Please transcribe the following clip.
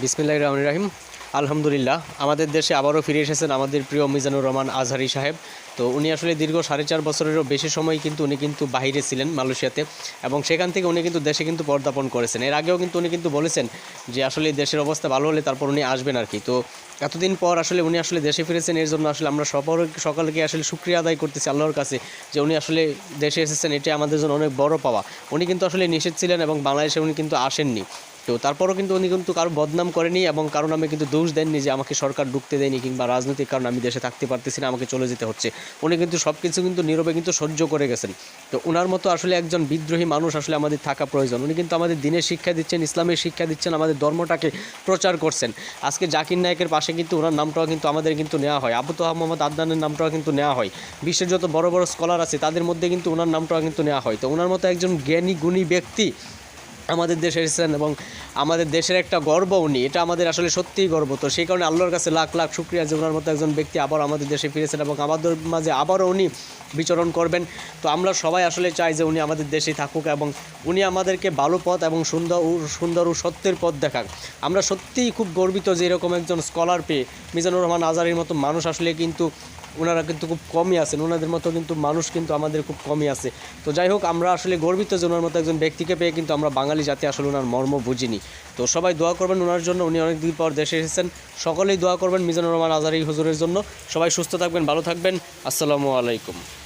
বিসমিল্লাহ রহমান রাহিম। আলহামদুলিল্লাহ, আমাদের দেশে আবারও ফিরে এসেছেন আমাদের প্রিয় মিজানুর রহমান আজহারি সাহেব। তো উনি আসলে দীর্ঘ সাড়ে চার বছরেরও বেশি সময় কিন্তু উনি কিন্তু বাইরে ছিলেন মালয়েশিয়াতে এবং সেখান থেকে উনি কিন্তু দেশে কিন্তু পদার্পণ করেছেন। এর আগেও কিন্তু উনি কিন্তু বলেছেন যে আসলে দেশের অবস্থা ভালো হলে তারপর উনি আসবেন আর কি। তো এতদিন পর আসলে উনি আসলে দেশে ফিরেছেন, এর জন্য আসলে আমরা সবার সকালকে আসলে শুক্রিয়া আদায় করতেছি আল্লাহর কাছে যে উনি আসলে দেশে এসেছেন এটা আমাদের জন্য অনেক বড় পাওয়া। উনি কিন্তু আসলে নিষেধ ছিলেন এবং বাংলাদেশে উনি কিন্তু আসেননি। তো তারপরও কিন্তু উনি কিন্তু কারও বদনাম করেনি এবং কারণ আমি কিন্তু দোষ দেননি যে আমাকে সরকার ঢুকতে দেয়নি কিংবা রাজনৈতিক কারণে আমি দেশে থাকতে পারতেছি না, আমাকে চলে যেতে হচ্ছে। উনি কিন্তু সব কিছু কিন্তু নীরবে কিন্তু সহ্য করে গেছেন। তো ওনার মতো আসলে একজন বিদ্রোহী মানুষ আসলে আমাদের থাকা প্রয়োজন। উনি কিন্তু আমাদের দিনের শিক্ষা দিচ্ছেন, ইসলামের শিক্ষা দিচ্ছেন, আমাদের ধর্মটাকে প্রচার করছেন। আজকে জাকির নায়কের পাশে কিন্তু ওনার নামটাও কিন্তু আমাদের কিন্তু নেওয়া হয়। আবু তোহা, মোহাম্মদ আদনানের নামটাও কিন্তু নেওয়া হয়। বিশ্বের যত বড় বড় স্কলার আছে, তাদের মধ্যে কিন্তু ওনার নামটাও কিন্তু নেওয়া হয়। তো ওনার মতো একজন জ্ঞানী, গুণী ব্যক্তি আমাদের দেশে এসেছেন এবং আমাদের দেশের একটা গর্ব উনি এটা আমাদের আসলে সত্যিই গর্ব। তো সেই কারণে আল্লাহর কাছে লাখ লাখ শুক্রিয়া যে ওনার মতো একজন ব্যক্তি আবার আমাদের দেশে ফিরেছেন এবং আমাদের মাঝে আবারও উনি বিচরণ করবেন। তো আমরা সবাই আসলে চাই যে উনি আমাদের দেশেই থাকুক এবং উনি আমাদেরকে ভালো পথ এবং সুন্দর সুন্দর ও সত্যের পথ দেখাক। আমরা সত্যিই খুব গর্বিত যে এরকম একজন স্কলার পেয়ে মিজানুর রহমান আজারির মতো মানুষ আসলে কিন্তু ওনারা কিন্তু খুব কমই আছেন। ওনাদের মতো কিন্তু মানুষ কিন্তু আমাদের খুব কমই আছে। তো যাই হোক, আমরা আসলে গর্বিত যে ওনার মতো একজন ব্যক্তিকে পেয়ে কিন্তু আমরা বাঙালি জাতি আসলে ওনার মর্ম বুঝিনি। তো সবাই দোয়া করবেন ওনার জন্য। উনি অনেক দিন পর দেশে এসেছেন। সকলেই দোয়া করবেন মিজানুর রহমান আজারি হুজুরের জন্য। সবাই সুস্থ থাকবেন, ভালো থাকবেন। আসসালামু আলাইকুম।